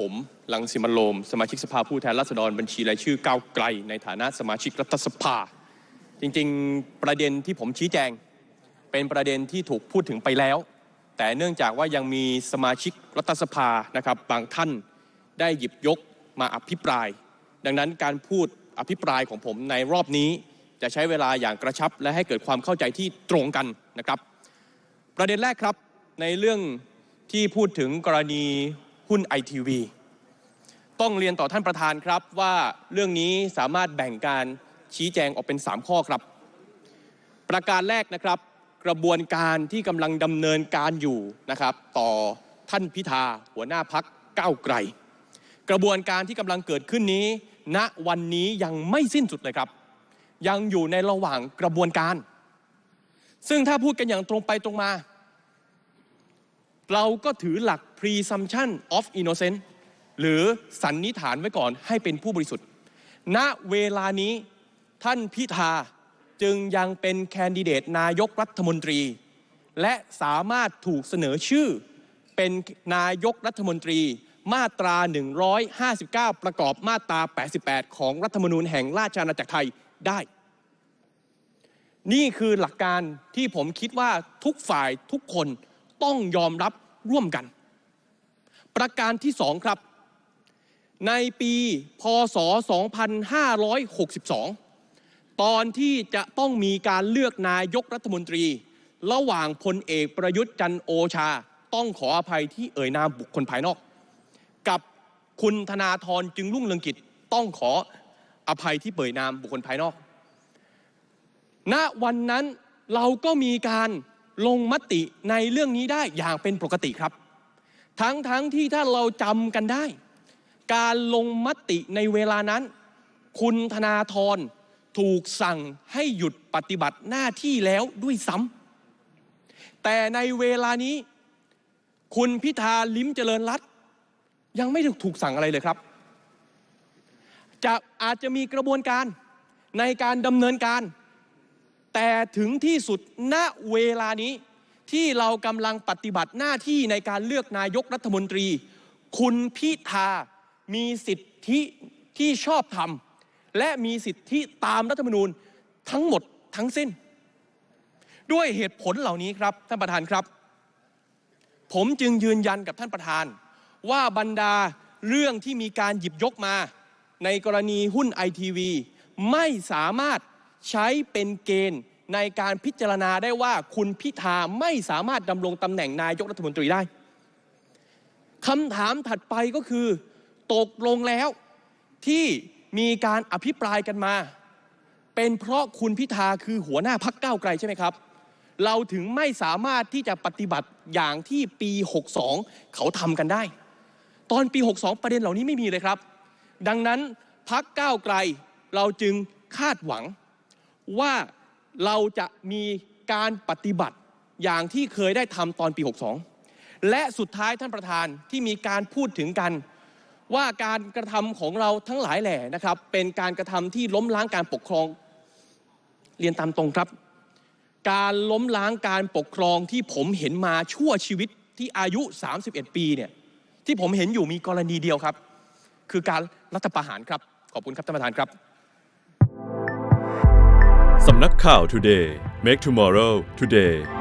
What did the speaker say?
ผมลังสิมันโรมสมาชิกสภาผู้แทนราษฎรบัญชีรายชื่อก้าวไกล ในฐานะสมาชิกรัฐสภา จริงๆประเด็นที่ผมชี้แจง เป็นประเด็นที่ถูกพูดถึงไปแล้ว แต่เนื่องจากว่ายังมีสมาชิกรัฐสภานะครับบางท่านได้หยิบยกมาอภิปราย ดังนั้นการพูดอภิปรายของผมในรอบนี้จะใช้เวลาอย่างกระชับ และให้เกิดความเข้าใจที่ตรงกันนะครับ ประเด็นแรกครับในเรื่องที่พูดถึงกรณี หุ้นไอทีวีต้องเรียนต่อท่านประธานครับว่าเรื่องนี้สามารถแบ่งการชี้แจงออกเป็น 3 ข้อครับ ประการแรกนะครับ กระบวนการที่กำลังดำเนินการอยู่นะครับ ต่อท่านพิธาหัวหน้าพักก้าวไกล กระบวนการที่กำลังเกิดขึ้นนี้ ณวันนี้ยังไม่สิ้นสุดเลยครับ ยังอยู่ในระหว่างกระบวนการ ซึ่งถ้าพูดกันอย่างตรงไปตรงมา เราก็ถือหลัก presumption of innocence หรือสันนิษฐานไว้ก่อนให้เป็นผู้บริสุทธิ์ ณ เวลานี้ท่านพิธาจึงยังเป็นแคนดิเดตนายกรัฐมนตรี และสามารถถูกเสนอชื่อ เป็นนายกรัฐมนตรี มาตรา 159 ประกอบมาตรา 88 ของรัฐธรรมนูญแห่งราชอาณาจักรไทยได้ นี่คือหลักการที่ผมคิดว่าทุกฝ่ายทุกคนต้องยอมรับ ร่วมกัน ประการที่สองครับ ในปีพศ 2562 ตอนที่จะต้องมีการเลือกนายกรัฐมนตรี ระหว่างพลเอกประยุทธ์จันโอชา ต้องขออภัยที่เอ่ยนามบุคคลภายนอก กับคุณธนาธรจึงรุ่งเรืองกิจต้องขออภัยที่เป่ยนามบุคคลภายนอก ณ วันนั้นเราก็มีการ ลงมติในเรื่องนี้ได้อย่างเป็นปกติครับ ทั้งทั้งที่ถ้าเราจำกันได้ การลงมติในเวลานั้น คุณธนาธรถูกสั่งให้หยุดปฏิบัติหน้าที่แล้วด้วยซ้ำแต่ในเวลานี้ คุณพิธาลิ้มเจริญรัตยังไม่ถูกถูกสั่งอะไรเลยครับ จะอาจจะมีกระบวนการในการดำเนินการ แต่ถึงที่สุดณเวลานี้ที่เรากำลังปฏิบัติหน้าที่ในการเลือกนายกรัฐมนตรี คุณพิธามีสิทธิที่ชอบธรรม และมีสิทธิตามรัฐธรรมนูญทั้งหมดทั้งสิ้น ด้วยเหตุผลเหล่านี้ครับท่านประธานครับ ผมจึงยืนยันกับท่านประธาน ว่าบรรดาเรื่องที่มีการหยิบยกมา ในกรณีหุ้นไอทีวีไม่สามารถ ใช้เป็นเกณฑ์ในการพิจารณาได้ว่าคุณพิธาไม่สามารถดำรงตำแหน่งนายกรัฐมนตรีได้คำถามถัดไปก็คือ ตกลงแล้วที่มีการอภิปรายกันมา เป็นเพราะคุณพิธาคือหัวหน้าพักเก้าไกลใช่ไหมครับ เราถึงไม่สามารถที่จะปฏิบัติอย่างที่ปี 62 เขาทำกันได้ ตอนปี 62 ประเด็นเหล่านี้ไม่มีเลยครับ ดังนั้นพักเก้าไกลเราจึงคาดหวัง ว่าเราจะมีการปฏิบัติอย่างที่เคยได้ทำตอนปี 62 และสุดท้ายท่านประธานที่มีการพูดถึงกันว่าการกระทำของเราทั้งหลายแหล่นะครับ เป็นการกระทำที่ล้มล้างการปกครองเรียนตามตรงครับ การล้มล้างการปกครองที่ผมเห็นมาชั่วชีวิตที่อายุ 31 ปีเนี่ยที่ผมเห็นอยู่มีกรณีเดียวครับ คือการรัฐประหารครับ ขอบคุณครับท่านประธานครับ นักข่าว Today Make Tomorrow Today